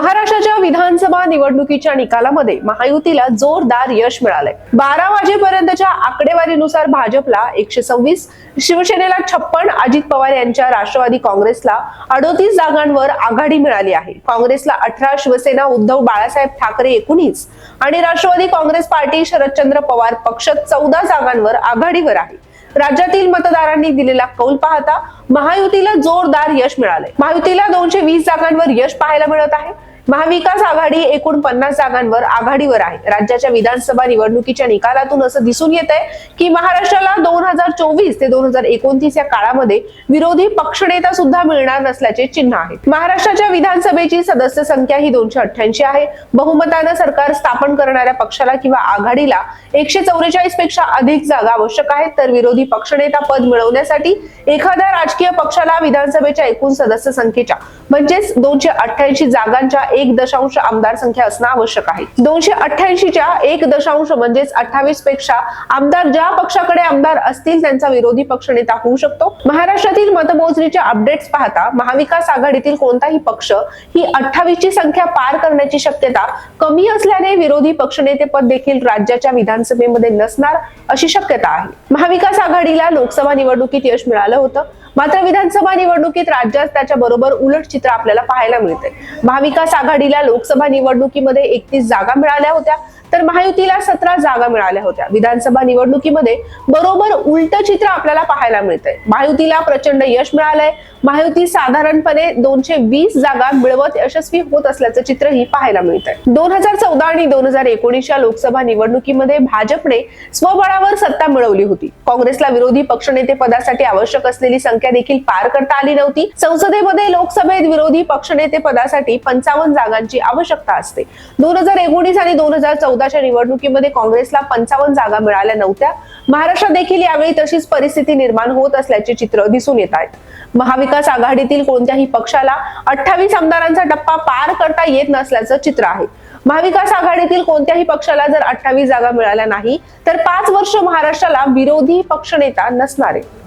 महाराष्ट्राच्या विधानसभा निवडणुकीच्या निकालामध्ये महायुतीला जोरदार यश मिळालंय. बारा वाजेपर्यंतच्या आकडेवारीनुसार भाजपला एकशे सव्वीस शिवसेनेला छप्पन अजित पवार यांच्या राष्ट्रवादी काँग्रेसला अडोतीस जागांवर आघाडी मिळाली आहे. काँग्रेसला अठरा शिवसेना उद्धव बाळासाहेब ठाकरे एकोणीस आणि राष्ट्रवादी काँग्रेस पार्टी शरदचंद्र पवार पक्ष चौदा जागांवर आघाडीवर आहे. राज्यातील मतदारांनी दिलेला कौल पाहता महायुतीला जोरदार यश मिळाले महायुतीला दोनशे वीस जागांवर यश पाहायला मिळत आहे. महाविकास आघाडी एकूण पन्नास जागांवर आघाडीवर आहे. राज्याच्या विधानसभा निवडणुकीच्या निकालातून असं दिसून येत आहे की महाराष्ट्राला दोन हजार चोवीस ते दोन हजार एकोणतीस या काळामध्ये विरोधी पक्षनेता सुद्धा मिळणार नसल्याचे चिन्ह आहे. महाराष्ट्राच्या विधानसभेची सदस्य संख्या ही दोनशे अठ्ठ्याऐंशी आहे. बहुमतानं सरकार स्थापन करणाऱ्या पक्षाला किंवा आघाडीला एकशे चौवेचाळीसपेक्षा अधिक जागा आवश्यक आहेत. तर विरोधी पक्षनेता पद मिळवण्यासाठी एखाद्या राजकीय पक्षाला विधानसभेच्या एकूण सदस्य संख्येच्या म्हणजेच दोनशे अठ्ठ्याऐंशी जागांच्या एक दशांश आमदार संख्या असणं आवश्यक आहे. दोनशे अठ्ठ्याऐंशीच्या एक दशांश म्हणजेच अठ्ठावीसपेक्षा आमदार ज्या पक्षाकडे आमदार असतील त्यांचा विरोधी पक्षनेता होऊ शकतो. महाराष्ट्रातील मतमोजणीच्या अपडेट्स पाहता महाविकास आघाडीतील कोणताही पक्ष ही अठ्ठावीस ची संख्या पार करण्याची शक्यता कमी असल्याने विरोधी पक्षनेतेपद देखील राज्याच्या विधानसभेमध्ये नसणार अशी शक्यता आहे. महाविकास आघाडीला लोकसभा निवडणुकीत यश मिळालं होतं. मात्र विधानसभा निवडणुकीत राज्यात त्याच्या बरोबर उलट चित्र आपल्याला पाहायला मिळते महाविकास आघाडीला लोकसभा निवडणुकीमध्ये एकतीस जागा मिळाल्या होत्या. तर महायुतीला सतरा जागा मिळाल्या होत्या. विधानसभा निवडणुकीमध्ये बरोबर उलट चित्र आपल्याला पाहायला मिळतंय. महायुतीला प्रचंड यश मिळालंय. महायुती साधारणपणे दोनशे वीस जागा मिळवत यशस्वी होत असल्याचं चित्रही पाहायला मिळतंय. दोन हजार चौदा आणि दोन हजार एकोणीसच्या लोकसभा निवडणुकीमध्ये भाजपने स्वबळावर सत्ता मिळवली होती. काँग्रेसला विरोधी पक्षनेते पदासाठी आवश्यक असलेली संख्या देखील पार करता आली नव्हती. संसदेमध्ये लोकसभेत विरोधी पक्षनेते पदासाठी पंचावन्न जागांची आवश्यकता असते. दोन हजार एकोणीस आणि दोन हजार चौदा चौदाच्या निवडणुकीमध्ये काँग्रेसला पंचावन्न जागा मिळाल्या नव्हत्या. महाराष्ट्रात देखील यावेळी तशीच परिस्थिती निर्माण होत असल्याचे चित्र दिसून येत आहेत. महाविकास आघाडीतील कोणत्याही पक्षाला अठ्ठावीस आमदारांचा टप्पा पार करता येत नसल्याचं चित्र आहे. महाविकास आघाडीतील कोणत्याही पक्षाला जर अठ्ठावीस जागा मिळाल्या नाही तर पाच वर्ष महाराष्ट्राला विरोधी पक्षनेता नसणार. आहे